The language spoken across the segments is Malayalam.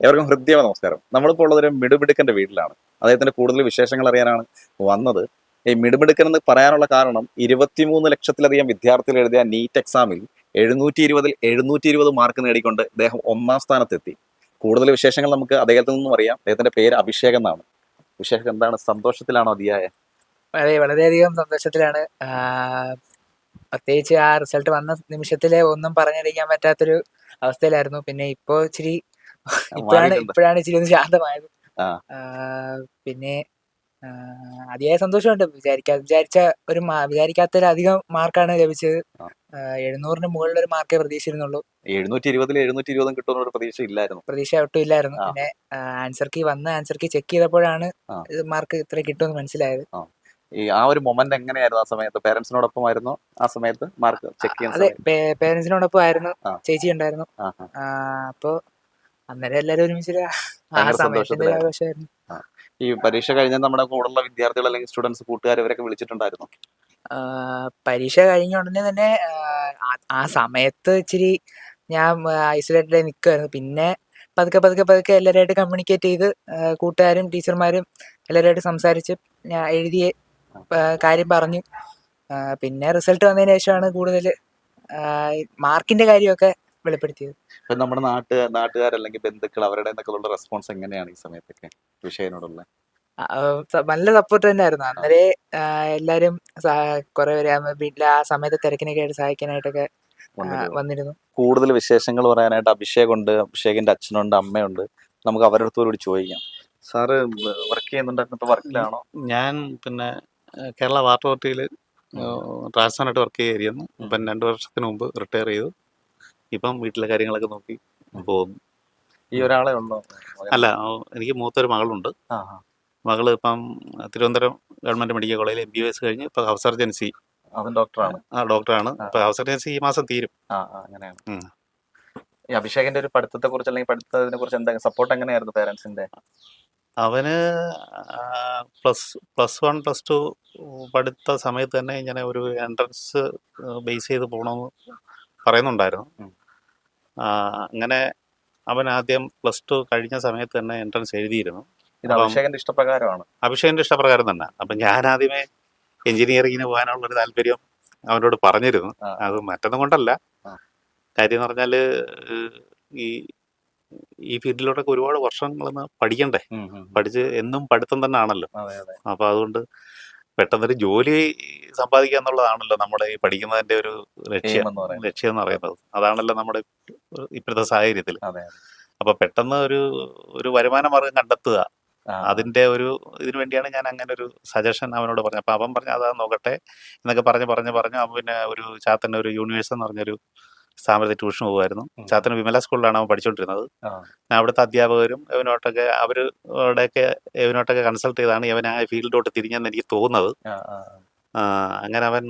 ഏവർക്കും ഹൃദ്യമായ നമസ്കാരം. നമ്മളിപ്പോൾ ഉള്ളത് ഒരു മിടുമിടുക്കന്റെ വീട്ടിലാണ്. അദ്ദേഹത്തിന്റെ കൂടുതൽ വിശേഷങ്ങൾ അറിയാനാണ് വന്നത്. ഈ മിടുമിടുക്കൻ എന്ന് പറയാനുള്ള കാരണം ഇരുപത്തിമൂന്ന് ലക്ഷത്തിലധികം വിദ്യാർത്ഥികൾ എഴുതിയ നീറ്റ് എക്സാമിൽ എഴുന്നൂറ്റി ഇരുപതിൽ എഴുന്നൂറ്റി ഇരുപത് മാർക്ക് നേടിക്കൊണ്ട് അദ്ദേഹം ഒന്നാം സ്ഥാനത്തെത്തി. കൂടുതൽ വിശേഷങ്ങൾ നമുക്ക് അദ്ദേഹത്തിൽ നിന്നും അറിയാം. അദ്ദേഹത്തിന്റെ പേര് അഭിഷേക് എന്നാണ്. അഭിഷേക് എന്താണ്? സന്തോഷത്തിലാണോ അതിയായ? അതെ വളരെയധികം സന്തോഷത്തിലാണ്. പ്രത്യേകിച്ച് ആ റിസൾട്ട് വന്ന നിമിഷത്തിലെ ഒന്നും പറഞ്ഞറിയിക്കാൻ പറ്റാത്തൊരു അവസ്ഥയിലായിരുന്നു. പിന്നെ ഇപ്പോ ഇച്ചിരി ഇപ്പോഴാണ്. ഇപ്പോഴാണ് ഇച്ചിരി ഒന്ന് ശാന്തമായത്. പിന്നെ അതിയായ സന്തോഷമുണ്ട്. വിചാരിക്കാ വിചാരിച്ച ഒരു വിചാരിക്കാത്തതിലധികം മാർക്കാണ് ലഭിച്ചത്. എഴുന്നൂറിന് മുകളിൽ ഒരു മാർക്കേ പ്രതീക്ഷിച്ചിരുന്നുള്ളൂ. എഴുന്നൂറ്റി ഇരുപതിൽ എഴുന്നൂറ്റി ഇരുപതും കിട്ടുന്ന ഒരു പ്രതീക്ഷ ഇല്ലായിരുന്നു. പ്രതീക്ഷ ഒട്ടും ഇല്ലായിരുന്നു. പിന്നെ ആൻസർ കീ വന്ന ആൻസർ കീ ചെക്ക് ചെയ്തപ്പോഴാണ്. മാർക്ക് ഇത്ര കിട്ടുമെന്ന് മനസ്സിലായത്. ഈ ആ ഒരു മൊമെന്റ് എങ്ങനെയായിരുന്നു ആ സമയത്ത്? പേരൻസിനോടൊപ്പം ആയിരുന്നു ആ സമയത്ത് മാർക്ക് ചെക്ക് ചെയ്യാൻ അതെ പേരൻസിനോടൊപ്പം ആയിരുന്നു ചേച്ചി ഉണ്ടായിരുന്നു അപ്പൊ അന്നേരം എല്ലാരും ഒരുമിച്ച് ആ ഭയങ്കര സമയത്തിന്റെ ആഘോഷമായിരുന്നു ഈ പരീക്ഷ കഴിഞ്ഞ നമ്മുടെ കൂടെയുള്ള വിദ്യാർത്ഥികൾ അല്ലെങ്കിൽ സ്റ്റുഡൻസ് കൂട്ടുകാർ ഇവരൊക്കെ വിളിച്ചിട്ടുണ്ടായിരുന്നു? പരീക്ഷ കഴിഞ്ഞ ഉടനെ തന്നെ ആ സമയത്ത് ഇച്ചിരി ഞാൻ ഐസൊലേറ്റഡ് ആയി നിൽക്കുമായിരുന്നു പിന്നെ പതുക്കെ പതുക്കെ പതുക്കെ എല്ലാവരുമായിട്ട് കമ്മ്യൂണിക്കേറ്റ് ചെയ്ത് കൂട്ടുകാരും ടീച്ചർമാരും എല്ലാവരുമായിട്ട് സംസാരിച്ച് ഞാൻ എഴുതിയ കാര്യം പറഞ്ഞു. പിന്നെ റിസൾട്ട് വന്നതിന് ശേഷമാണ് കൂടുതൽ മാർക്കിന്റെ കാര്യമൊക്കെ വെളിപ്പെടുത്തിയത്. ഇപ്പൊ നമ്മുടെ നാട്ട് നാട്ടുകാരല്ലെങ്കിൽ ബന്ധുക്കൾ അവരുടെ നിന്നൊക്കെയുള്ള റെസ്പോൺസ് എങ്ങനെയാണ് ഈ സമയത്തൊക്കെ വിഷയനോടുള്ള? നല്ല സപ്പോർട്ട് തന്നെയായിരുന്നു. അന്നേരെ എല്ലാരും കുറെ പേര് വീട്ടിലെ ആ സമയത്ത് തിരക്കിനൊക്കെ ആയിട്ട് സഹായിക്കാനായിട്ടൊക്കെ വന്നിരുന്നു. കൂടുതൽ വിശേഷങ്ങൾ പറയാനായിട്ട് അഭിഷേക് ഉണ്ട് അഭിഷേകിന്റെ അച്ഛനുണ്ട് അമ്മയുണ്ട്. നമുക്ക് അവരുടെ അടുത്തോട് ചോദിക്കാം. സാറ് വർക്ക് ചെയ്യുന്നുണ്ടായിരുന്നപ്പോ വർക്കിലാണോ ഞാൻ പിന്നെ കേരള വാട്ടർ അതോറിറ്റിയിൽ ട്രാൻസ്ഫറായിട്ട് വർക്ക് ചെയ്യായിരുന്നു ഇപ്പം രണ്ട് വർഷത്തിന് മുമ്പ് റിട്ടയർ ചെയ്തു. ഇപ്പം വീട്ടിലെ കാര്യങ്ങളൊക്കെ നോക്കി പോകുന്നു. ഈ ഒരാളെ ഉണ്ടോ? അല്ല എനിക്ക് മൂത്തൊരു മകളുണ്ട്. മകൾ ഇപ്പം തിരുവനന്തപുരം ഗവൺമെന്റ് മെഡിക്കൽ കോളേജിൽ എം ബി എസ് കഴിഞ്ഞ് ഇപ്പൊ ഹൗസ് സർജൻസി. ഡോക്ടറാണ്. ആ ഡോക്ടറാണ്. ഹൗസ് സർജൻസി ഈ മാസം തീരും. അങ്ങനെയാണ്. ഈ അഭിഷേകിന്റെ ഒരു പഠിത്തത്തെ കുറിച്ച് അല്ലെങ്കിൽ പഠിത്തത്തിനെ കുറിച്ച് എന്താ സപ്പോർട്ട് എങ്ങനെയായിരുന്നു പേരൻസിന്റെ അവന് plus plus one plus two പഠിത്ത സമയത്ത് തന്നെ ഇങ്ങനെ ഒരു എൻട്രൻസ് ബേസ് ചെയ്ത് പോകണമെന്ന് പറയുന്നുണ്ടായിരുന്നു. അങ്ങനെ അവൻ ആദ്യം പ്ലസ് ടു കഴിഞ്ഞ സമയത്ത് തന്നെ എൻട്രൻസ് എഴുതിയിരുന്നു. ഇത് അഭിഷേകന്റെ ഇഷ്ടപ്രകാരമാണ്. അഭിഷേകന്റെ ഇഷ്ടപ്രകാരം തന്നെ. അപ്പൊ ഞാൻ ആദ്യമേ എഞ്ചിനീയറിങ്ങിന് പോകാനുള്ള ഒരു താല്പര്യം അവനോട് പറഞ്ഞിരുന്നു. അത് മറ്റൊന്നും കൊണ്ടല്ല. കാര്യം എന്ന് പറഞ്ഞാൽ ഈ ഈ ഫീൽഡിലോട്ടൊക്കെ ഒരുപാട് വർഷങ്ങളൊന്ന് പഠിക്കണ്ടേ. പഠിച്ച് എന്നും പഠിത്തം തന്നെ ആണല്ലോ അപ്പൊ അതുകൊണ്ട് പെട്ടെന്നൊരു ജോലി സമ്പാദിക്കുക എന്നുള്ളതാണല്ലോ നമ്മുടെ ഈ പഠിക്കുന്നതിന്റെ ഒരു ലക്ഷ്യം. ലക്ഷ്യം എന്ന് പറയുന്നത്. അതാണല്ലോ നമ്മുടെ ഇപ്പോഴത്തെ സാഹചര്യത്തിൽ അപ്പൊ പെട്ടെന്ന് ഒരു ഒരു വരുമാന മാർഗം കണ്ടെത്തുക. അതിന്റെ ഒരു ഇതിനു വേണ്ടിയാണ് ഞാൻ അങ്ങനെ ഒരു സജഷൻ അവനോട് പറഞ്ഞത്. അപ്പൊ അവൻ പറഞ്ഞു അതാ നോക്കട്ടെ എന്നൊക്കെ പറഞ്ഞ് പറഞ്ഞ് പറഞ്ഞു അവൻ പിന്നെ ഒരു ചാത്തന്റെ ഒരു യൂണിവേഴ്സ് എന്ന് പറഞ്ഞൊരു സ്ഥാപനത്തിൽ ട്യൂഷൻ പോകുമായിരുന്നു. ചാത്തന് വിമല സ്കൂളിലാണ് അവൻ പഠിച്ചുകൊണ്ടിരുന്നത് ഞാൻ അവിടുത്തെ അധ്യാപകരും ഇവനോട്ടൊക്കെ അവരോടൊക്കെ ഇവനോട്ടൊക്കെ കൺസൾട്ട് ചെയ്താണ് ഇവൻ ആ ഫീൽഡിലോട്ട് തിരിഞ്ഞെന്ന് എനിക്ക് തോന്നുന്നത്. അങ്ങനെ അവൻ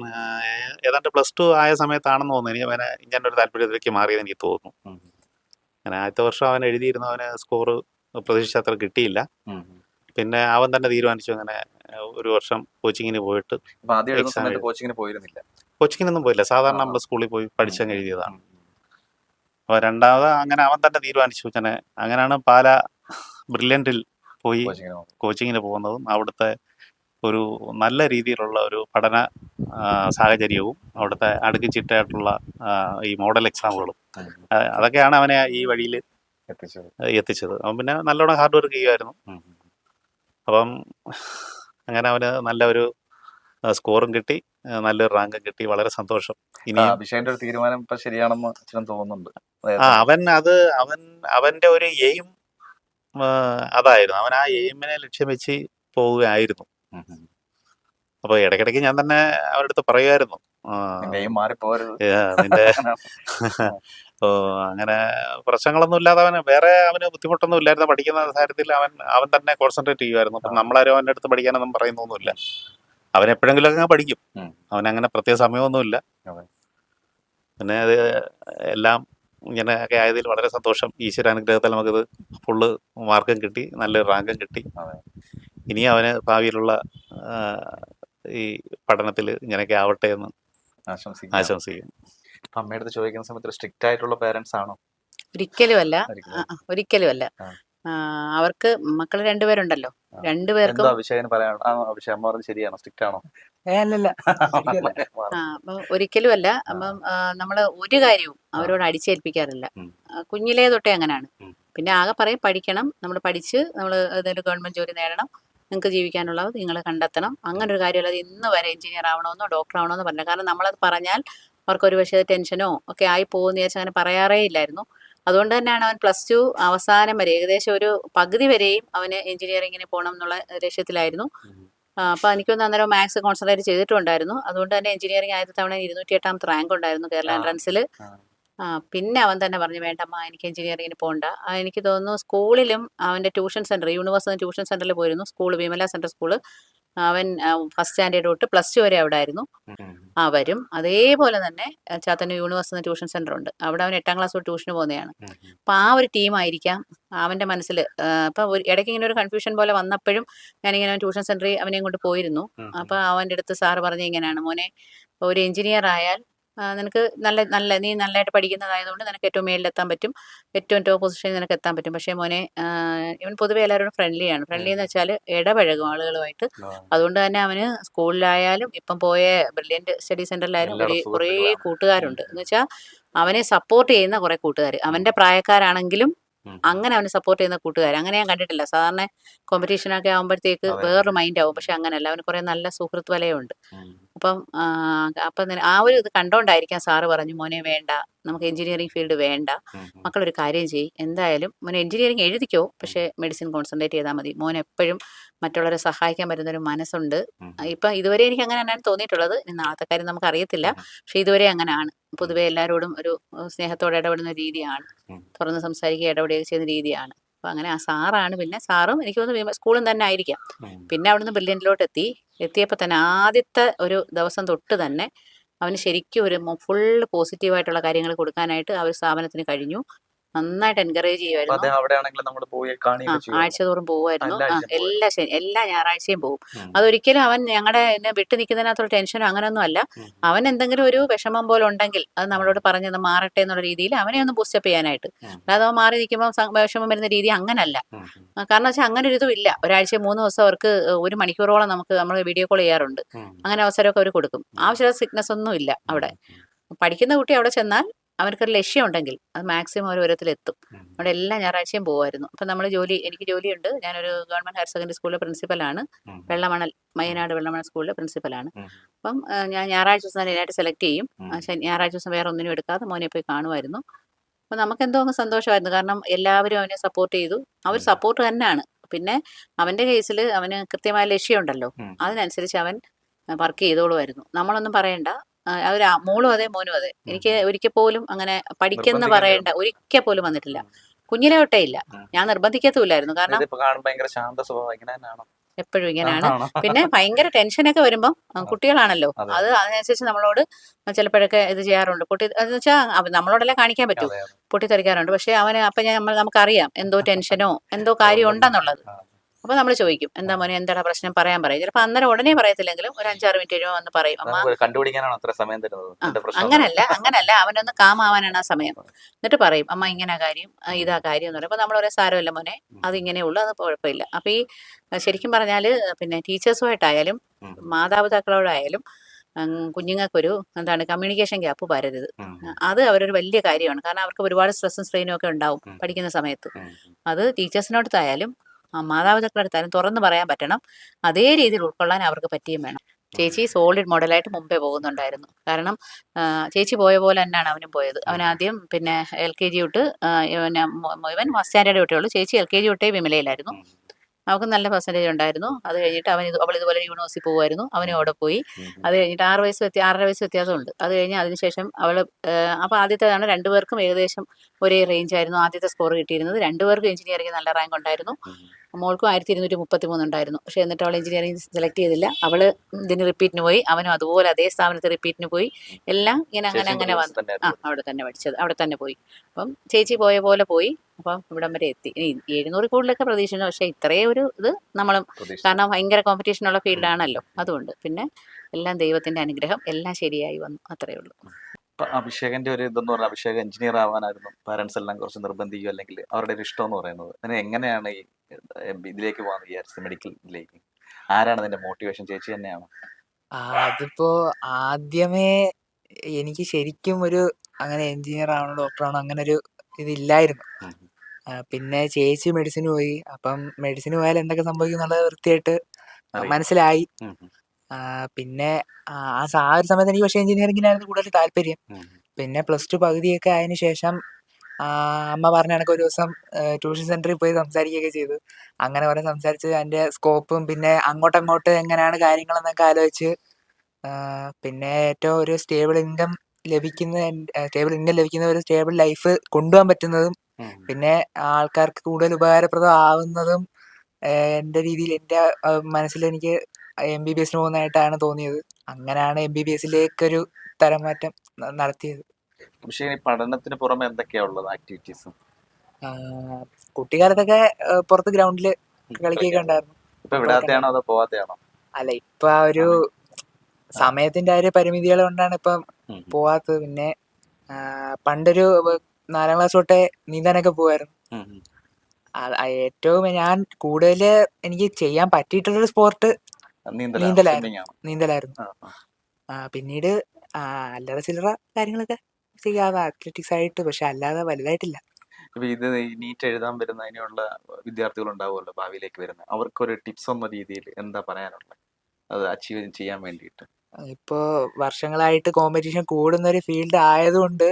ഏതാണ്ട് പ്ലസ് ടു ആയ സമയത്താണെന്ന് തോന്നുന്നു. എനിക്ക് അവനെ ഇങ്ങനെ ഒരു താല്പര്യത്തിലേക്ക് മാറിയത് എനിക്ക് തോന്നുന്നു. അങ്ങനെ ആദ്യത്തെ വർഷം അവൻ എഴുതിയിരുന്നു അവന് സ്കോർ പ്രതീക്ഷിച്ച അത്ര കിട്ടിയില്ല. പിന്നെ അവൻ തന്നെ തീരുമാനിച്ചു അങ്ങനെ ഒരു വർഷം കോച്ചിങ്ങിന് പോയിട്ട്. കോച്ചിങ്ങിന് പോയിരുന്നില്ല. കോച്ചിങ്ങിനൊന്നും പോയില്ല. സാധാരണ. നമ്മൾ സ്കൂളിൽ പോയി പഠിച്ചങ്ങ് എഴുതിയതാണ്. അപ്പോൾ രണ്ടാമത് അങ്ങനെ അവൻ തന്നെ തീരുമാനിച്ചു. അങ്ങനെ അങ്ങനെയാണ് പാല ബ്രില്യന്റിൽ പോയി. കോച്ചിങ്ങിന് പോകുന്നതും അവിടുത്തെ ഒരു നല്ല രീതിയിലുള്ള ഒരു പഠന സാഹചര്യവും അവിടുത്തെ അടുക്കിച്ചിട്ടായിട്ടുള്ള ഈ മോഡൽ എക്സാമുകളും അതൊക്കെയാണ് അവനെ ഈ വഴിയിൽ എത്തിച്ചത്. അവൻ പിന്നെ നല്ലോണം ഹാർഡ് വർക്ക് ചെയ്യുമായിരുന്നു. അപ്പം അങ്ങനെ അവന് നല്ല ഒരു സ്കോറും കിട്ടി. നല്ലൊരു റാങ്കും കിട്ടി. വളരെ സന്തോഷം. ഇനി അഭിഷേകിന്റെ ഒരു തീരുമാനം ഇപ്പൊ ശരിയാണെന്ന് അച്ഛനും തോന്നുന്നുണ്ട്. ആ അവൻ അത് അവൻ അവന്റെ ഒരു എയിം അതായിരുന്നു. അവൻ ആ എയിമിനെ ലക്ഷ്യം വെച്ച് പോവുകയായിരുന്നു. ഉം, ഉം. അപ്പൊ ഇടയ്ക്കിടയ്ക്ക് ഞാൻ തന്നെ അവരുടെ അടുത്ത് പറയുമായിരുന്നു നിന്റെ ഓ, അങ്ങനെ പ്രശ്നങ്ങളൊന്നും ഇല്ലാതെ അവന് വേറെ അവന് ബുദ്ധിമുട്ടൊന്നും ഇല്ലായിരുന്നു. പഠിക്കുന്ന കാര്യത്തിൽ അവൻ അവൻ തന്നെ കോൺസെൻട്രേറ്റ് ചെയ്യുമായിരുന്നു അപ്പം നമ്മളാരും അവന്റെ അടുത്ത് പഠിക്കാനൊന്നും പറയുന്നൊന്നുമില്ല. അവൻ എപ്പോഴെങ്കിലും അങ്ങനെ പഠിക്കും. അവൻ അങ്ങനെ പ്രത്യേക സമയമൊന്നുമില്ല. പിന്നെ അത് എല്ലാം ഇങ്ങനെ ഒക്കെ ആയതിൽ വളരെ സന്തോഷം. ഈശ്വരാനുഗ്രഹത്തിൽ നമുക്കിത് ഫുള്ള് മാർക്കും കിട്ടി. നല്ലൊരു റാങ്കും കിട്ടി. ഇനി അവന് ഭാവിയിലുള്ള ഈ പഠനത്തിൽ ഇങ്ങനെയൊക്കെ ആവട്ടെ എന്ന് ആശംസിക്കും ആശംസിക്കുന്നു. അമ്മയുടെ അടുത്ത് ചോദിക്കുന്ന സമയത്ത് സ്ട്രിക്റ്റ് ആയിട്ടുള്ള പേരൻസ് ആണോ? ഒരിക്കലും. അല്ല. ഒരിക്കലും. ആ, അവർക്ക് മക്കൾ രണ്ടുപേരുണ്ടല്ലോ. രണ്ടുപേർക്കും എന്താ അഭിഷേകന് പറയാനുള്ളത്? അമ്മ പറഞ്ഞത് ശരിയാണോ? സ്ട്രിക്റ്റ് ആണോ ശരിയല്ല. ആ അപ്പം നമ്മൾ നമ്മൾ ഒരു കാര്യവും അവരോട് അടിച്ചേൽപ്പിക്കാറില്ല. കുഞ്ഞിലേ തൊട്ടേ അങ്ങനെയാണ് പിന്നെ ആകെ പറയും പഠിക്കണം. നമ്മൾ പഠിച്ച് നമ്മൾ ഏതെങ്കിലും ഗവൺമെന്റ് ജോലി നേടണം. നിങ്ങൾക്ക് ജീവിക്കാനുള്ളത് നിങ്ങൾ കണ്ടെത്തണം. അങ്ങനെ ഒരു കാര്യമല്ല അത് ഇന്ന് വരെ എഞ്ചിനീയർ ആവണമെന്നോ ഡോക്ടർ ആവണമെന്നോ പറഞ്ഞു കാരണം നമ്മളത് പറഞ്ഞാൽ അവർക്കൊരു പക്ഷേ ടെൻഷനോ ഒക്കെ ആയി പോകുമെന്ന് വിചാരിച്ച് അങ്ങനെ പറയാറേ ഇല്ലായിരുന്നു. അതുകൊണ്ട് തന്നെയാണ് അവൻ പ്ലസ് ടു അവസാനം വരെ ഏകദേശം ഒരു പകുതി വരെയും അവന് എഞ്ചിനീയറിങ്ങിന് പോകണം എന്നുള്ള ലക്ഷ്യത്തിലായിരുന്നു. അപ്പൊ അപ്പോൾ എനിക്കൊന്ന് അന്നേരം മാത്സ് കോൺസെൻട്രേറ്റ് ചെയ്തിട്ടുണ്ടായിരുന്നു. അതുകൊണ്ട് തന്നെ എഞ്ചിനീയറിംഗ് ആദ്യത്തെ തവണ ഇരുന്നൂറ്റി എട്ടാമത്തെ റാങ്ക് ഉണ്ടായിരുന്നു കേരള. എൻട്രൻസിൽ. പിന്നെ അവൻ തന്നെ പറഞ്ഞു വേണ്ടമ്മ എനിക്ക് എഞ്ചിനീയറിംഗിന് പോകണ്ട എനിക്ക് തോന്നുന്നു സ്കൂളിലും അവന്റെ ട്യൂഷൻ സെന്റർ യൂണിവേഴ്സിറ്റി ട്യൂഷൻ സെന്ററിൽ പോയിരുന്നു. സ്കൂൾ വിമല സെന്റർ സ്കൂൾ അവൻ ഫസ്റ്റ് സ്റ്റാൻഡേർഡ് തൊട്ട് പ്ലസ് ടു വരെ അവിടെ ആയിരുന്നു. അവരും അതേപോലെ തന്നെ ചാത്തന്നൂർ യൂണിവേഴ്സിറ്റി ട്യൂഷൻ സെന്റർ ഉണ്ട്. അവിടെ അവൻ എട്ടാം ക്ലാസ് തൊട്ട് ട്യൂഷന് പോകുന്നതാണ്. അപ്പം ആ ഒരു ടീമായിരിക്കാം അവന്റെ മനസ്സിൽ അപ്പം ഒരു ഇടയ്ക്ക് ഇങ്ങനെ ഒരു കൺഫ്യൂഷൻ പോലെ വന്നപ്പോഴും ഞാനിങ്ങനെ ട്യൂഷൻ സെന്ററിൽ അവനെയും കൊണ്ട് പോയിരുന്നു. അപ്പോൾ അവന്റെ അടുത്ത് സാറ് പറഞ്ഞ ഇങ്ങനെയാണ് മോനെ ഒരു എഞ്ചിനീയർ ആയാൽ നിനക്ക് നല്ല നല്ല നീ നല്ലതായിട്ട് പഠിക്കുന്നതായതുകൊണ്ട് നിനക്ക് ഏറ്റവും മേളിലെത്താൻ പറ്റും. ഏറ്റവും ടോപ്പ് പൊസിഷനിൽ നിനക്ക് എത്താൻ പറ്റും. പക്ഷേ മോനെ ഇവൻ പൊതുവെ എല്ലാവരോടും ഫ്രണ്ട്ലിയാണ് ഫ്രണ്ട്ലി എന്ന് വെച്ചാൽ ഇടപഴകും ആളുകളുമായിട്ട്. അതുകൊണ്ട് തന്നെ അവന് സ്കൂളിലായാലും ഇപ്പം പോയ ബ്രില്യന്റ് സ്റ്റഡി സെന്ററിലായാലും കുറേ. കൂട്ടുകാരുണ്ട്. എന്ന് വെച്ചാൽ അവനെ സപ്പോർട്ട് ചെയ്യുന്ന കുറേ കൂട്ടുകാർ അവന്റെ പ്രായക്കാരാണെങ്കിലും അങ്ങനെ അവനെ സപ്പോർട്ട് ചെയ്യുന്ന കൂട്ടുകാർ അങ്ങനെ ഞാൻ കണ്ടിട്ടില്ല. സാധാരണ കോമ്പറ്റീഷനൊക്കെ ആകുമ്പോഴത്തേക്ക്. വേറൊരു മൈൻഡ് ആവും. പക്ഷെ അങ്ങനല്ല അവന് കുറേ നല്ല സുഹൃത്ത് വലയമുണ്ട് അപ്പം അപ്പം ആ ഒരു ഇത് കണ്ടോണ്ടായിരിക്കാം സാറ് പറഞ്ഞു മോനെ വേണ്ട. നമുക്ക് എഞ്ചിനീയറിംഗ് ഫീൽഡ് വേണ്ട. മക്കളൊരു കാര്യം ചെയ്യും. എന്തായാലും മോനെ എഞ്ചിനീയറിംഗ് എഴുതിക്കോ. പക്ഷേ മെഡിസിൻ കോൺസെൻട്രേറ്റ് ചെയ്താൽ മതി. മോൻ എപ്പോഴും മറ്റുള്ളവരെ സഹായിക്കാൻ പറ്റുന്ന ഒരു മനസ്സുണ്ട് ഇപ്പം ഇതുവരെ എനിക്ക് അങ്ങനെ തന്നെയാണ് തോന്നിയിട്ടുള്ളത്. ഇനി നാളത്തെ കാര്യം നമുക്ക് അറിയത്തില്ല പക്ഷെ ഇതുവരെ അങ്ങനെയാണ്. പൊതുവെ എല്ലാവരോടും ഒരു സ്നേഹത്തോടെ ഇടപെടുന്ന രീതിയാണ്. തുറന്ന് സംസാരിക്കുക ഇടപെടുകയൊക്കെ ചെയ്യുന്ന രീതിയാണ്. അപ്പം അങ്ങനെ ആ സാറാണ് പിന്നെ സാറും എനിക്ക് തോന്നുന്നു സ്കൂളും തന്നെ ആയിരിക്കാം. പിന്നെ അവിടുന്ന് ബ്രില്യന്റിലോട്ട് എത്തി എത്തിയപ്പോൾ തന്നെ ആദ്യത്തെ ഒരു ദിവസം തൊട്ട് തന്നെ അവന് ശരിക്കും ഒരു ഫുൾ പോസിറ്റീവായിട്ടുള്ള കാര്യങ്ങൾ കൊടുക്കാനായിട്ട് ആ ഒരു സ്ഥാപനത്തിന് കഴിഞ്ഞു. നന്നായിട്ട് എൻകറേജ് ചെയ്യുമായിരുന്നു അവിടെയാണെങ്കിലും നമ്മൾ പോയി ആ കാണിയൊക്കെ ചെയ്യും ആഴ്ചതോറും പോവായിരുന്നു എല്ലാ. എല്ലാ ശനി എല്ലാ ഞായറാഴ്ചയും പോകും അതൊരിക്കലും അവൻ ഞങ്ങളുടെ എന്നെ വിട്ടു നിൽക്കുന്നതിനകത്തുള്ള ടെൻഷനോ അങ്ങനെയൊന്നും അല്ല. അവൻ എന്തെങ്കിലും ഒരു വിഷമം പോലെ ഉണ്ടെങ്കിൽ അത് നമ്മളോട് പറഞ്ഞത് മാറട്ടെ എന്നുള്ള രീതിയിൽ അവനെ ഒന്ന് ബൂസ്റ്റപ്പ് ചെയ്യാനായിട്ട്. അല്ലാതെ അവൻ മാറി നിൽക്കുമ്പോൾ വിഷമം വരുന്ന രീതി അങ്ങനല്ല. കാരണം വെച്ചാൽ അങ്ങനെ ഒരു ഇതും ഇല്ല. ഒരാഴ്ച മൂന്ന് ദിവസം അവർക്ക് ഒരു മണിക്കൂറോളം നമുക്ക് നമ്മൾ വീഡിയോ കോൾ ചെയ്യാറുണ്ട്. അങ്ങനെ അവസരമൊക്കെ അവർ കൊടുക്കും. ആവശ്യമുള്ള സിക്നസ് ഒന്നും ഇല്ല അവിടെ. പഠിക്കുന്ന കുട്ടി അവിടെ ചെന്നാൽ അവർക്കൊരു ലക്ഷ്യം ഉണ്ടെങ്കിൽ അത് മാക്സിമം ഓരോത്തിലെത്തും എത്തും അവിടെ എല്ലാ ഞായറാഴ്ചയും പോകുമായിരുന്നു അപ്പം നമ്മൾ ജോലി എനിക്ക് ജോലിയുണ്ട്. ഞാനൊരു ഗവൺമെന്റ് ഹയർ സെക്കൻഡറി സ്കൂളിലെ പ്രിൻസിപ്പലാണ്. വെള്ളമണൽ മയ്യനാട് വെള്ളമണൽ സ്കൂളിലെ പ്രിൻസിപ്പലാണ്. അപ്പം ഞാൻ ഞായറാഴ്ച ദിവസം തന്നെ ഇതിനായിട്ട് സെലക്ട് ചെയ്യും. ഞായറാഴ്ച ദിവസം വേറെ ഒന്നിനും എടുക്കാതെ മോനെ പോയി കാണുമായിരുന്നു. അപ്പം നമുക്ക് എന്തോ അങ്ങ് സന്തോഷമായിരുന്നു. കാരണം എല്ലാവരും അവനെ സപ്പോർട്ട് ചെയ്തു. അവർ സപ്പോർട്ട് തന്നെയാണ്. പിന്നെ അവന്റെ കേസിൽ അവന് കൃത്യമായ ലക്ഷ്യമുണ്ടല്ലോ. അതിനനുസരിച്ച് അവൻ വർക്ക് ചെയ്തോളുമായിരുന്നു. നമ്മളൊന്നും പറയണ്ട. അവർ മോളും അതെ മോനും അതെ. എനിക്ക് ഒരിക്കൽ പോലും അങ്ങനെ പഠിക്കുന്ന പറയേണ്ട ഒരിക്കൽ പോലും വന്നിട്ടില്ല. കുഞ്ഞിലെ തൊട്ടേ ഇല്ല. ഞാൻ നിർബന്ധിക്കത്തുമില്ലായിരുന്നു. കാരണം എപ്പോഴും ഇങ്ങനെയാണ്. പിന്നെ ഭയങ്കര ടെൻഷനൊക്കെ വരുമ്പം ആ, കുട്ടികളാണല്ലോ. അതെ. അത് അതിനനുസരിച്ച് നമ്മളോട് ചിലപ്പോഴൊക്കെ ഇത് ചെയ്യാറുണ്ട്. പൊട്ടി എന്ന് വെച്ചാൽ നമ്മളോടെല്ലാം കാണിക്കാൻ പറ്റും. പൊട്ടിത്തെറിക്കാറുണ്ട്. പക്ഷെ അവന് അപ്പൊ ഞാൻ നമ്മൾ നമുക്കറിയാം എന്തോ ടെൻഷനോ എന്തോ കാര്യം ഉണ്ടെന്നുള്ളത്. ആ. അപ്പൊ നമ്മൾ ചോദിക്കും എന്താ മോനെ എന്താണ് പ്രശ്നം? പറയാൻ പറയും. ചിലപ്പോൾ അന്നേരം ഉടനെ പറയത്തില്ലെങ്കിലും ഒരു അഞ്ചാറ് മിനിറ്റ് കഴിയുമ്പോൾ വന്ന് പറയും അമ്മ. കണ്ടുപിടിക്കാനാണോ അത്ര സമയം തരുന്നത്. അങ്ങനല്ല അങ്ങനല്ല. അവനൊന്ന് കാമാവാനാണ് ആ സമയം. എന്നിട്ട് പറയും അമ്മ ഇങ്ങനെ കാര്യം ഇതാ കാര്യം എന്ന് പറയും. അപ്പൊ നമ്മൾ ഒരേ സാരമില്ല മോനെ അത് ഇങ്ങനെ ഉള്ളു അത് കുഴപ്പമില്ല. അപ്പൊ ഈ ശരിക്കും പറഞ്ഞാൽ പിന്നെ ടീച്ചേഴ്സുമായിട്ടായാലും. മാതാപിതാക്കളോടായാലും കുഞ്ഞുങ്ങൾക്കൊരു എന്താണ് കമ്മ്യൂണിക്കേഷൻ ഗ്യാപ്പ് വരരുത്. അത് അവരൊരു വലിയ കാര്യമാണ്. കാരണം അവർക്ക് ഒരുപാട് സ്ട്രെസ്സും സ്ട്രെയിനും ഒക്കെ ഉണ്ടാവും പഠിക്കുന്ന സമയത്ത്. അത് ടീച്ചേഴ്സിനോടത്തായാലും ആ, മാതാപിതാക്കളടുത്തായാലും തുറന്ന് പറയാൻ പറ്റണം. അതേ രീതിയിൽ ഉൾക്കൊള്ളാൻ അവർക്ക് പറ്റിയും വേണം. ചേച്ചി സോളിഡ് മോഡലായിട്ട് മുമ്പേ പോകുന്നുണ്ടായിരുന്നു. കാരണം ചേച്ചി പോയ പോലെ തന്നെയാണ് അവനും പോയത്. അവൻ ആദ്യം പിന്നെ എൽ കെ ജി തൊട്ട് ഇവൻ ഫസ്റ്റ് സ്റ്റാൻഡേർഡ് തൊട്ടേ ഉള്ളൂ. ചേച്ചി എൽ കെ ജി തൊട്ടേ വിമലയിലായിരുന്നു. അവൾക്ക് നല്ല പെർസെന്റേജ് ഉണ്ടായിരുന്നു. അത് കഴിഞ്ഞിട്ട് അവൻ അവൾ ഇതുപോലെ യൂണിവേഴ്സിറ്റി പോകുമായിരുന്നു അവനും അവിടെ പോയി. അത് കഴിഞ്ഞിട്ട് ആറ് വയസ്സ് വ്യത്യാസം ആറര വയസ്സ് വ്യത്യാസമുണ്ട്. അത് കഴിഞ്ഞ് അതിനുശേഷം അവൾ അപ്പോൾ ആദ്യത്തേതാണ് രണ്ടുപേർക്കും ഏകദേശം ഒരേ റേഞ്ച് ആയിരുന്നു ആദ്യത്തെ സ്കോർ കിട്ടിയിരുന്നത്. രണ്ടുപേർക്കും എഞ്ചിനീയറിംഗ് നല്ല റാങ്ക് ഉണ്ടായിരുന്നു. മോൾക്കും ആയിരത്തി ഇരുന്നൂറ്റി മുപ്പത്തി മൂന്ന് ഉണ്ടായിരുന്നു. പക്ഷേ എന്നിട്ട് അവൾ എഞ്ചിനീയറിംഗ് സെലക്ട് ചെയ്തില്ല. അവൾ ഇതിന് റിപ്പീറ്റിന് പോയി. അവനും അതുപോലെ അതേ സ്ഥാപനത്തിൽ റിപ്പീറ്റിന് പോയി. എല്ലാം ഇങ്ങനെ അങ്ങനെ അങ്ങനെ വന്നു. ആ അവിടെ തന്നെ പഠിച്ചത്. അവിടെ തന്നെ പോയി. അപ്പം ചേച്ചി പോയ പോലെ പോയി. അപ്പം ഇവിടം വരെ എത്തി. ഇനി എഴുന്നൂറ് കൂടുതലൊക്കെ പ്രതീക്ഷിക്കുന്നു. പക്ഷേ ഇത്രയും ഒരു ഇത് നമ്മൾ കാരണം ഭയങ്കര കോമ്പറ്റീഷനുള്ള ഫീൽഡാണല്ലോ അതുകൊണ്ട് പിന്നെ എല്ലാം ദൈവത്തിന്റെ അനുഗ്രഹം എല്ലാം ശരിയായി വന്നു. അത്രയേ ഉള്ളൂ. അഭിഷേകന്റെ ഒരു ഇതെന്ന് പറഞ്ഞാൽ അഭിഷേക് എഞ്ചിനീയർ ആവാനായിരുന്നു. പാരന്റ്സ് എല്ലാം കുറച്ച് നിർബന്ധിക്കുക അല്ലെങ്കിൽ അവരുടെ ഒരു ഇഷ്ടം എന്ന് പറയുന്നത്. അതിന് എങ്ങനെയാണ് ഈ ഇതിലേക്ക് പോകാൻ വിചാരിച്ചത് മെഡിക്കൽ ഇതിലേക്ക് ആരാണ് അതിന്റെ മോട്ടിവേഷൻ ചേച്ചി തന്നെയാണ്? ആ, അതിപ്പോ ആദ്യമേ എനിക്ക് ശരിക്കും ഒരു അങ്ങനെ എഞ്ചിനീയർ ആവണോ ഡോക്ടർ ആണോ അങ്ങനെ ഒരു ഇതില്ലായിരുന്നു. പിന്നെ ചേച്ചി മെഡിസിന് പോയി. അപ്പം മെഡിസിന് പോയാൽ എന്തൊക്കെ സംഭവിക്കും എന്നുള്ളത് വൃത്തിയായിട്ട് മനസ്സിലായി. പിന്നെ ആ ഒരു സമയത്ത് എനിക്ക് പക്ഷേ എഞ്ചിനീയറിംഗിനായിരുന്നു കൂടുതൽ താല്പര്യം. പിന്നെ പ്ലസ് ടു പകുതിയൊക്കെ ആയതിനു ശേഷം അമ്മ പറഞ്ഞ കണക്ക് ഒരു ദിവസം ട്യൂഷൻ സെന്ററിൽ പോയി സംസാരിക്കുകയൊക്കെ ചെയ്തു. അങ്ങനെ കുറെ സംസാരിച്ച് അതിന്റെ സ്കോപ്പും പിന്നെ അങ്ങോട്ടങ്ങോട്ട് എങ്ങനെയാണ് കാര്യങ്ങളെന്നൊക്കെ ആലോചിച്ച് പിന്നെ ഏറ്റവും ഒരു സ്റ്റേബിൾ ഇൻകം ലഭിക്കുന്ന സ്റ്റേബിൾ ഇൻകം ലഭിക്കുന്ന ഒരു സ്റ്റേബിൾ ലൈഫ് കൊണ്ടുപോകാൻ പറ്റുന്നതും പിന്നെ ആൾക്കാർക്ക് കൂടുതൽ ഉപകാരപ്രദം ആവുന്നതും എന്റെ എന്റെ രീതിയിൽ എന്റെ മനസ്സിൽ എനിക്ക് എം ബി ബി എസിന് പോകുന്നതായിട്ടാണ് തോന്നിയത്. അങ്ങനെയാണ് എം ബി ബി എസിലേക്കൊരു തരം മാറ്റം നടത്തിയത്. പക്ഷേ പഠനത്തിന് പുറമെ എന്തൊക്കെയാണ് ഉള്ളത് ആക്ടിവിറ്റീസ് കുട്ടിക്കാലത്തൊക്കെ പുറത്ത് ഗ്രൗണ്ടിൽ കളിക്കുകയൊക്കെ ഉണ്ടായിരുന്നു. ഇപ്പൊ വിടാത്തയാണോ അതോ പോവാത്തയാണോ അല്ല ഇപ്പൊ ആ ഒരു സമയത്തിന്റെ ആ. ഒരു പരിമിതികൾ കൊണ്ടാണ് ഇപ്പം. പോവാത്തത് പിന്നെ പണ്ടൊരു നാലാം ക്ലാസ് തൊട്ടേ നീന്താനൊക്കെ പോവായിരുന്നു. ഏറ്റവും ഞാൻ കൂടുതൽ എനിക്ക് ചെയ്യാൻ പറ്റിയിട്ടുള്ളൊരു സ്പോർട്ട് നീന്തലായിരുന്നു. നീന്തലായിരുന്നു. പിന്നീട് അല്ലാതെ അല്ലറ ചില്ലറ കാര്യങ്ങളൊക്കെ ചെയ്യാതെ അത്ലറ്റിക്സ് ആയിട്ട് പക്ഷെ അല്ലാതെ വലുതായിട്ടില്ല. ഇപ്പൊ ഇത് നീറ്റ് എഴുതാൻ വരുന്ന അതിനുള്ള വിദ്യാർത്ഥികൾ ഉണ്ടാവുമല്ലോ ഭാവിയിലേക്ക് വരുന്ന അവർക്കൊരു ടിപ്സ് എന്ന രീതിയിൽ എന്താ പറയാനുള്ളത്? അത് അച്ചീവ് ചെയ്യാൻ വേണ്ടിയിട്ട്. ഇപ്പോൾ വർഷങ്ങളായിട്ട് കോമ്പറ്റീഷൻ കൂടുന്ന ഒരു ഫീൽഡ് ആയതുകൊണ്ട്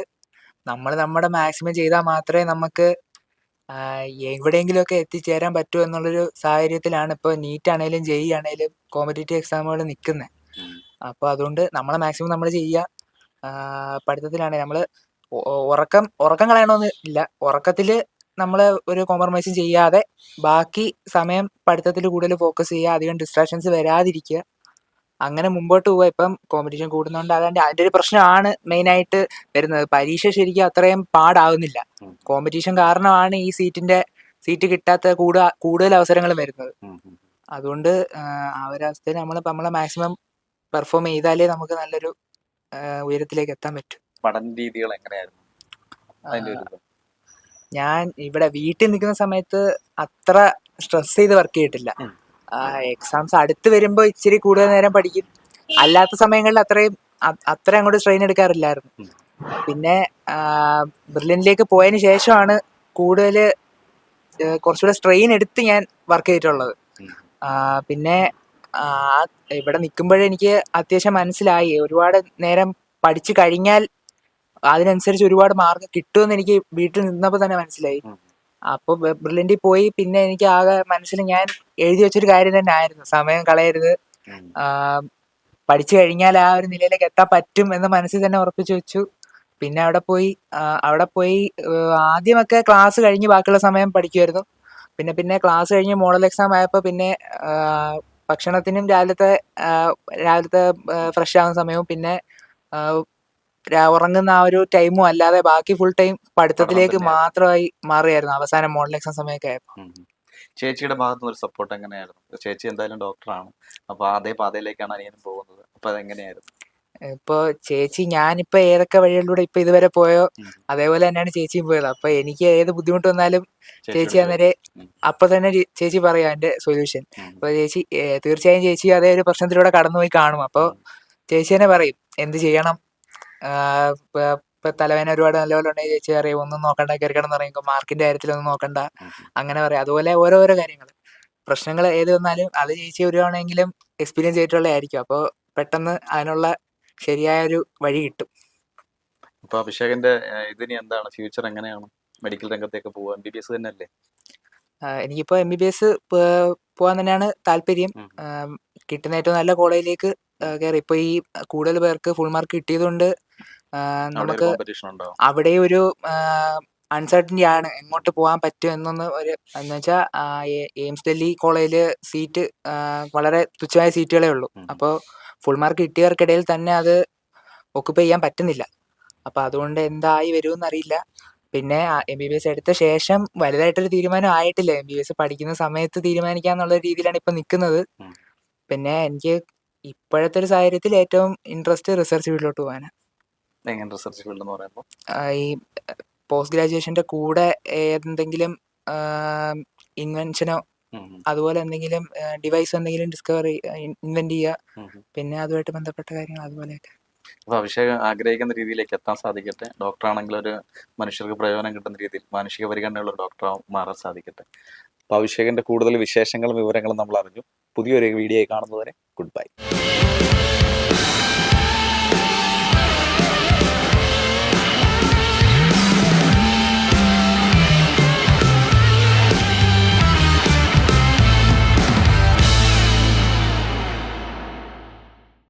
നമ്മൾ നമ്മുടെ മാക്സിമം ചെയ്താൽ മാത്രമേ നമുക്ക് എവിടെയെങ്കിലുമൊക്കെ എത്തിച്ചേരാൻ പറ്റൂ എന്നുള്ളൊരു സാഹചര്യത്തിലാണ് ഇപ്പോൾ നീറ്റ് ആണെങ്കിലും ജെഇ ആണെങ്കിലും കോമ്പറ്റേറ്റീവ് എക്സാമുകൾ നിൽക്കുന്നത്. അപ്പോൾ അതുകൊണ്ട് നമ്മളെ മാക്സിമം നമ്മൾ ചെയ്യുക പഠിത്തത്തിലാണെങ്കിൽ നമ്മൾ ഉറക്കം ഉറക്കം കളയണമെന്ന് ഇല്ല. ഉറക്കത്തിൽ നമ്മൾ ഒരു കോംപ്രമൈസും ചെയ്യാതെ ബാക്കി സമയം പഠിത്തത്തിൽ കൂടുതൽ ഫോക്കസ് ചെയ്യുക അധികം ഡിസ്ട്രാക്ഷൻസ് വരാതിരിക്കുക അങ്ങനെ മുമ്പോട്ട് പോവാ. ഇപ്പം കോമ്പറ്റീഷൻ കൂടുന്നോണ്ട് അതാണ്ട് അതിന്റെ ഒരു പ്രശ്നമാണ് മെയിനായിട്ട് വരുന്നത്. പരീക്ഷ ശരിക്കും അത്രയും പാടാവുന്നില്ല. കോമ്പറ്റീഷൻ കാരണമാണ് ഈ സീറ്റിന്റെ സീറ്റ് കിട്ടാത്ത കൂടുതൽ കൂടുതൽ അവസരങ്ങൾ വരുന്നത്. അതുകൊണ്ട് ആ, ഒരവസ്ഥയിൽ നമ്മൾ നമ്മളെ മാക്സിമം പെർഫോം ചെയ്താലേ നമുക്ക് നല്ലൊരു ഉയരത്തിലേക്ക് എത്താൻ പറ്റും. പഠന രീതികൾ എങ്ങനെയായിരുന്നു? ഞാൻ ഇവിടെ വീട്ടിൽ നിൽക്കുന്ന സമയത്ത് അത്ര സ്ട്രെസ് ചെയ്ത് വർക്ക് ചെയ്തിട്ടില്ല. എക്സാംസ് അടുത്ത് വരുമ്പോൾ ഇച്ചിരി കൂടുതൽ നേരം പഠിക്കും. അല്ലാത്ത സമയങ്ങളിൽ അത്രയും അത്ര അങ്ങോട്ട് സ്ട്രെയിൻ എടുക്കാറില്ലായിരുന്നു. പിന്നെ ബെർലിനിലേക്ക് പോയതിനു ശേഷമാണ് കൂടുതൽ കുറച്ചുകൂടെ സ്ട്രെയിൻ എടുത്ത് ഞാൻ വർക്ക് ചെയ്തിട്ടുള്ളത്. പിന്നെ ഇവിടെ നിൽക്കുമ്പോഴേ എനിക്ക് അത്യാവശ്യം മനസ്സിലായി. ഒരുപാട് നേരം പഠിച്ചു കഴിഞ്ഞാൽ അതിനനുസരിച്ച് ഒരുപാട് മാർക്ക് കിട്ടുമെന്ന് എനിക്ക് വീട്ടിൽ നിന്നപ്പോൾ തന്നെ മനസ്സിലായി. അപ്പോൾ ബ്രില്യന്റിൽ പോയി. പിന്നെ എനിക്ക് ആകെ മനസ്സിൽ ഞാൻ എഴുതി വെച്ചൊരു കാര്യം തന്നെ ആയിരുന്നു. സമയം കളയരുത്. പഠിച്ചു കഴിഞ്ഞാൽ ആ ഒരു നിലയിലേക്ക് എത്താൻ പറ്റും എന്ന് മനസ്സിൽ തന്നെ ഉറപ്പിച്ചു വെച്ചു. പിന്നെ അവിടെ പോയി അവിടെ പോയി ആദ്യമൊക്കെ ക്ലാസ് കഴിഞ്ഞ് ബാക്കിയുള്ള സമയം പഠിക്കുമായിരുന്നു പിന്നെ പിന്നെ ക്ലാസ് കഴിഞ്ഞ് മോഡൽ എക്സാം ആയപ്പോൾ പിന്നെ ഭക്ഷണത്തിനും രാവിലത്തെ രാവിലത്തെ ഫ്രഷ് ആകുന്ന സമയവും പിന്നെ ഉറങ്ങുന്ന ആ ഒരു ടൈമും അല്ലാതെ ബാക്കി ഫുൾ ടൈം പഠിത്തത്തിലേക്ക് മാത്രമായി മാറിയായിരുന്നു അവസാനം മോഡൽ എക്സാം സമയമൊക്കെ ആയപ്പോൾ ചേച്ചിയുടെ ഭാഗത്തുനിന്ന് ഒരു സപ്പോർട്ട് എങ്ങനെയായിരുന്നു? ചേച്ചി എന്തായാലും ഡോക്ടറാണ് അപ്പൊ അതേ പാതയിലേക്കാണ് അനിയനും പോകുന്നത്. അപ്പൊ അതെങ്ങനെയായിരുന്നു? ഇപ്പൊ ചേച്ചി ഞാനിപ്പോ ഏതൊക്കെ വഴികളിലൂടെ ഇപ്പൊ ഇതുവരെ പോയോ അതേപോലെ തന്നെയാണ് ചേച്ചിയും പോയത്. അപ്പൊ എനിക്ക് ഏത് ബുദ്ധിമുട്ട് വന്നാലും ചേച്ചി അന്നേരം. അപ്പൊ തന്നെ ചേച്ചി പറയാ എന്റെ സൊല്യൂഷൻ. അപ്പൊ ചേച്ചി തീർച്ചയായും ചേച്ചി അതേ ഒരു പ്രശ്നത്തിലൂടെ കടന്നുപോയി കാണും. അപ്പൊ ചേച്ചി തന്നെ പറയും എന്ത് ചെയ്യണം? ഇപ്പൊ തലവേന ഒരുപാട് നല്ലപോലെ ഉണ്ടെങ്കിൽ ചേച്ചി പറയും ഒന്നും നോക്കണ്ട കയറി എന്ന് പറയുമ്പോൾ മാർക്കിന്റെ കാര്യത്തിലൊന്നും നോക്കണ്ട. അങ്ങനെ പറയാം. അതുപോലെ ഓരോരോ കാര്യങ്ങൾ. പ്രശ്നങ്ങൾ ഏത് വന്നാലും അത് ചേച്ചി ഒരുവാണെങ്കിലും എക്സ്പീരിയൻസ് ചെയ്തിട്ടുള്ളതായിരിക്കും അപ്പോൾ പെട്ടെന്ന് അതിനുള്ള ശരിയായ ഒരു വഴി കിട്ടും. അപ്പൊ അഭിഷേകന്റെ ഇതിന് എന്താണ്? ഫ്യൂച്ചർ എങ്ങനെയാണ്? മെഡിക്കൽ രംഗത്തേക്ക് പോവുക? എം ബി ബി എസ് തന്നെയല്ലേ? അല്ലേ എനിക്കിപ്പോൾ എം ബി ബി എസ് പോകാൻ തന്നെയാണ് താല്പര്യം. കിട്ടുന്ന ഏറ്റവും നല്ല കോളേജിലേക്ക് കയറി ഇപ്പൊ ഈ കൂടുതൽ പേർക്ക് ഫുൾ മാർക്ക് കിട്ടിയതുകൊണ്ട് കൊണ്ട് നമുക്ക് അവിടെ ഒരു അൺസർട്ടനിറ്റി ആണ് എങ്ങോട്ട് പോകാൻ പറ്റും എന്നൊന്ന് ഒരു എന്ന് വെച്ചാൽ എയിംസ് ഡൽഹി കോളേജിൽ സീറ്റ് വളരെ തുച്ഛമായ സീറ്റുകളേ ഉള്ളൂ. അപ്പോൾ ഫുൾ മാർക്ക് കിട്ടിയവർക്കിടയിൽ തന്നെ അത് ഒക്കുപ്പൈ ചെയ്യാൻ പറ്റുന്നില്ല. അപ്പോൾ അതുകൊണ്ട് എന്തായി വരുമെന്ന് അറിയില്ല പിന്നെ എം ബി ബി എസ് എടുത്ത ശേഷം വലുതായിട്ടൊരു തീരുമാനം ആയിട്ടില്ല. എം ബി ബി എസ് പഠിക്കുന്ന സമയത്ത് തീരുമാനിക്കാന്നുള്ള രീതിയിലാണ് ഇപ്പം നിൽക്കുന്നത് പിന്നെ എനിക്ക് ഇപ്പോഴത്തെ ഒരു സാഹചര്യത്തിൽ ഏറ്റവും ഇൻട്രസ്റ്റ് റിസർച്ച് ഫീൽഡിലോട്ട് പോകാനാണ് എങ്ങനെ റിസർച്ച് ഫീൽഡ് എന്ന് പറയുമ്പോൾ ആ, ഈ പോസ്റ്റ് ഗ്രാജുവേഷന്റെ കൂടെ എന്തെങ്കിലും ഇൻവെൻഷനോ അതുപോലെ എന്തെങ്കിലും ഡിവൈസ് എന്തെങ്കിലും ഡിസ്കവർ ഇൻവെന്റ് ചെയ്യുക പിന്നെ അതുമായിട്ട് ബന്ധപ്പെട്ട കാര്യങ്ങൾ അതുപോലെയൊക്കെ. അപ്പോൾ അഭിഷേക് ആഗ്രഹിക്കുന്ന രീതിയിലേക്ക് എത്താൻ സാധിക്കട്ടെ? ഡോക്ടർ ആണെങ്കിൽ ഒരു മനുഷ്യർക്ക് പ്രയോജനം കിട്ടുന്ന രീതിയിൽ മാനുഷിക പരിഗണനയുള്ള ഒരു ഡോക്ടർ മാറാൻ സാധിക്കട്ടെ? അപ്പോൾ കൂടുതൽ വിശേഷങ്ങളും വിവരങ്ങളും നമ്മൾ അറിഞ്ഞു പുതിയൊരു വീഡിയോ കാണുന്നതുവരെ ഗുഡ് ബൈ.